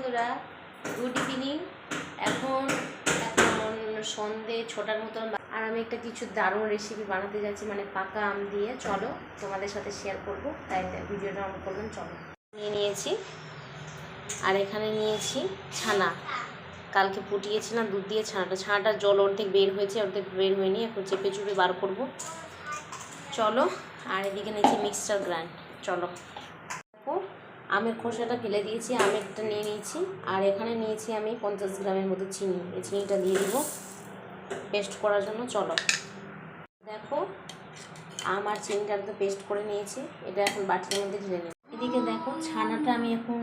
বন্ধুরা good evening এখন এখন সন্ধে ছটার মতন আর আমি একটা কিছু দারুণ রেসিপি বানাতে যাচ্ছি মানে পাকা আম দিয়ে। চলো, তোমাদের সাথে শেয়ার করব। তাই ভিডিওটা অন করলাম চলো। নিয়ে নিয়েছি। আর এখানে নিয়েছি ছানা। কালকে ফুটিয়েছিলাম, দুধ দিয়ে ছানাটা। ছানাটার জল অর্ধেক বের হয়েছে, অর্ধেক বের হয়নি। এখন চেপে চুপে বার করব। চলো, আর এদিকে নিয়েছি মিক্সচার গ্রাইন্ড চলো। আমের খোসাটা ফেলে দিয়েছি, আমেরটা নিয়ে নিয়েছি। আর এখানে নিয়েছি আমি পঞ্চাশ গ্রামের মতো চিনি। এই চিনিটা দিয়ে দিব পেস্ট করার জন্য, চলো। দেখো আমার চিনিটা তো পেস্ট করে নিয়েছি। এটা এখন বাটির মধ্যে ঢেলে নেব। এদিকে দেখো, ছানাটা আমি এখন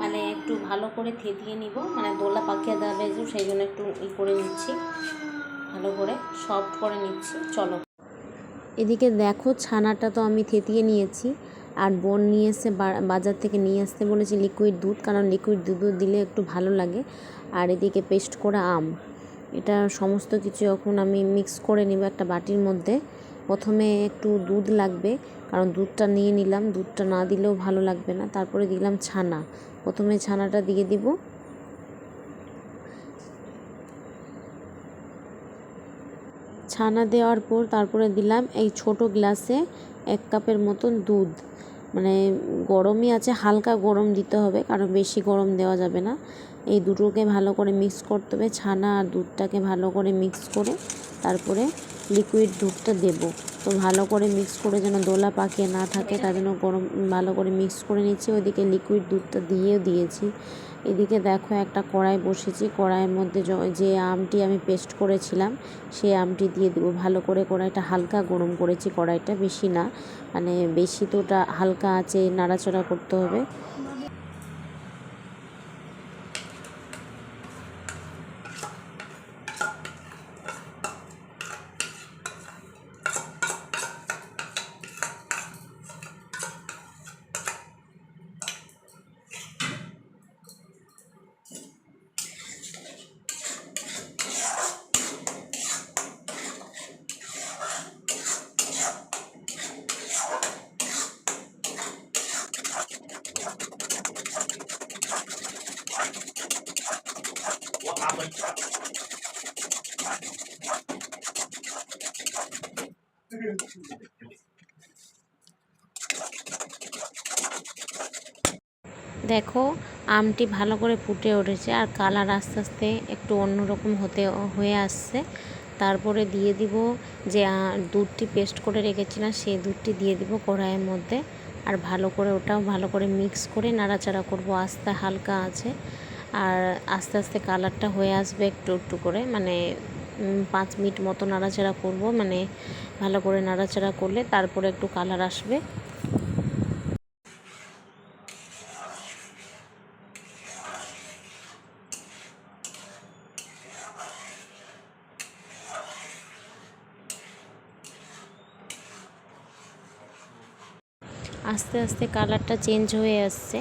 মানে একটু ভালো করে থেতিয়ে নিব। মানে দোলা পাকিয়ে দেওয়া যে সেই জন্য একটু ই করে নিচ্ছি। ভালো করে সফট করে নিচ্ছি, চলো। এদিকে দেখো, ছানাটা তো আমি থেতিয়ে নিয়েছি। আর বোন নিয়ে এসে বাজার থেকে নিয়ে আসতে বলেছি লিকুইড দুধ, কারণ লিকুইড দুধও দিলে একটু ভালো লাগে। আর এদিকে পেস্ট করা আম, এটা সমস্ত কিছু এখন আমি মিক্স করে নিব একটা বাটির মধ্যে। প্রথমে একটু দুধ লাগবে, কারণ দুধটা নিয়ে নিলাম, দুধটা না দিলেও ভালো লাগবে না। তারপরে দিলাম ছানা, প্রথমে ছানাটা দিয়ে দিব। ছানা দেওয়ার পর তারপরে দিলাম এই ছোট গ্লাসে এক কাপের মতন দুধ। মানে গরমই আছে হালকা গরম দিতে হবে কারণ বেশি গরম দেওয়া যাবে না। এই দুটোকে ভালো করে মিক্স করতে হবে, ছানা আর দুধটাকে ভালো করে মিক্স করে তারপরে লিকুইড দুধটা দেব। তো ভালো করে মিক্স করে যেন দোলা পাকিয়ে না থাকে, তার জন্য গরম, ভালো করে মিক্স করে নিচ্ছি। ওইদিকে লিকুইড দুধটা দিয়েও দিয়েছি। এদিকে দেখো একটা কড়াই বসেছি, কড়াইয়ের মধ্যে যে আমটি আমি পেস্ট করেছিলাম, সেই আমটি দিয়ে দেবো। ভালো করে কড়াইটা হালকা গরম করেছি, কড়াইটা বেশি না মানে বেশি তো ওটা হালকা আছে, নাড়াচাড়া করতে হবে। দেখো, আমটি ভালো করে ফুটে উঠেছে আর কালার আস্তে আস্তে একটু অন্যরকম হতে হয়ে আসছে। তারপরে দিয়ে দিব যে দুধটি পেস্ট করে রেখেছিলাম, সেই দুধটি দিয়ে দিব কড়াইয়ের মধ্যে। আর ভালো করে ওটাও ভালো করে মিক্স করে নাড়াচাড়া করব। আস্তে হালকা আছে। আর আস্তে আস্তে কালারটা হয়ে আসবে একটু একটু করে। মানে পাঁচ মিনিট মতো নাড়াচাড়া করব। মানে ভালো করে নাড়াচাড়া করলে তারপরে একটু কালার আসবে। আস্তে আস্তে কালারটা চেঞ্জ হয়ে আসছে।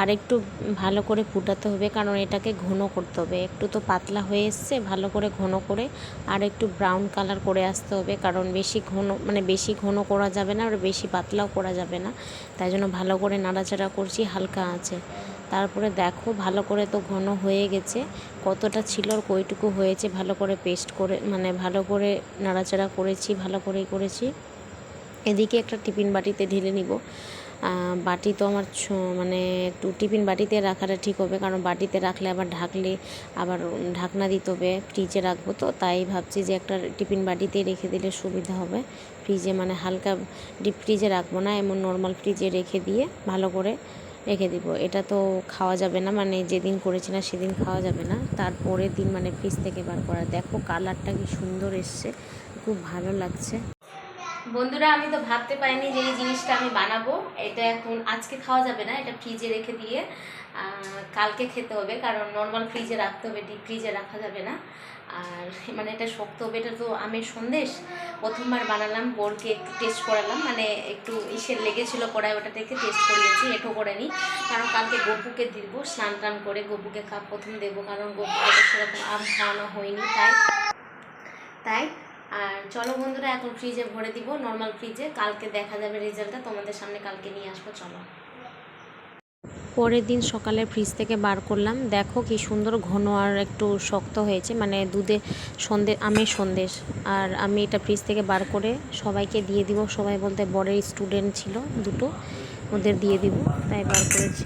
আর একটু ভালো করে ফুটাতে হবে, কারণ এটাকে ঘন করতে হবে। একটু তো পাতলা হয়ে এসছে, ভালো করে ঘন করে আর একটু ব্রাউন কালার করে আসতে হবে, কারণ বেশি ঘন মানে বেশি ঘন করা যাবে না, আর বেশি পাতলাও করা যাবে না। তাই জন্য ভালো করে নাড়াচাড়া করছি, হালকা আছে। তারপরে দেখো, ভালো করে তো ঘন হয়ে গেছে। কতটা ছিল আর কইটুকু হয়েছে, ভালো করে পেস্ট করে মানে ভালো করে নাড়াচাড়া করেছি, ভালো করেই করেছি। এদিকে একটা টিফিন বাটিতে ঢেলে নিব। বাটি তো আমার মানে একটু টিফিন বাটিতে রাখাটা ঠিক হবে, কারণ বাটিতে রাখলে আবার ঢাকলে আবার ঢাকনা দিতে হবে, ফ্রিজে রাখব তো, তাই ভাবছি যে একটা টিফিন বাটিতে রেখে দিলে সুবিধা হবে। ফ্রিজে মানে হালকা ডিপ ফ্রিজে রাখব না, এমন নর্মাল ফ্রিজে রেখে দিয়ে ভালো করে রেখে দিব। এটা তো খাওয়া যাবে না মানে যেদিন করেছি না সেদিন খাওয়া যাবে না তারপরের দিন মানে ফ্রিজ থেকে বার করা। দেখো কালারটা কি সুন্দর এসছে, খুব ভালো লাগছে। বন্ধুরা, আমি তো ভাবতে পারিনি যে এই জিনিসটা আমি বানাবো। এটা এখন আজকে খাওয়া যাবে না, এটা ফ্রিজে রেখে দিয়ে কালকে খেতে হবে, কারণ নর্মাল ফ্রিজে রাখতে হবে ডিপ ফ্রিজে রাখা যাবে না। আর মানে এটা শক্ত হবে, এটা তো আমের সন্দেশ। প্রথমবার বানালাম, বোরকে একটু টেস্ট করালাম মানে একটু ইসের লেগেছিল কড়াই, ওটা থেকে টেস্ট করিয়েছি এঁটো করে নিই কারণ কালকে গপুকে দিব, স্নান টান করে গপুকে কাপ প্রথম দেবো, কারণ গপুকে সেরকম আম খাওয়ানো হয়নি, তাই। তাই আর চলো বন্ধুরা, এখন ফ্রিজে ভরে দিব নর্মাল ফ্রিজে কালকে দেখা যাবে রেজাল্টটা তোমাদের সামনে কালকে নিয়ে আসব, চলো। পরের দিন সকালে ফ্রিজ থেকে বার করলাম। দেখো কি সুন্দর ঘন আর একটু শক্ত হয়েছে মানে দুধে সন্দে আমের সন্দেশ। আর আমি এটা ফ্রিজ থেকে বার করে সবাইকে দিয়ে দিব। সবাই বলতে বরের স্টুডেন্ট ছিল দুটো, ওদের দিয়ে দিব। তাই বার করেছি।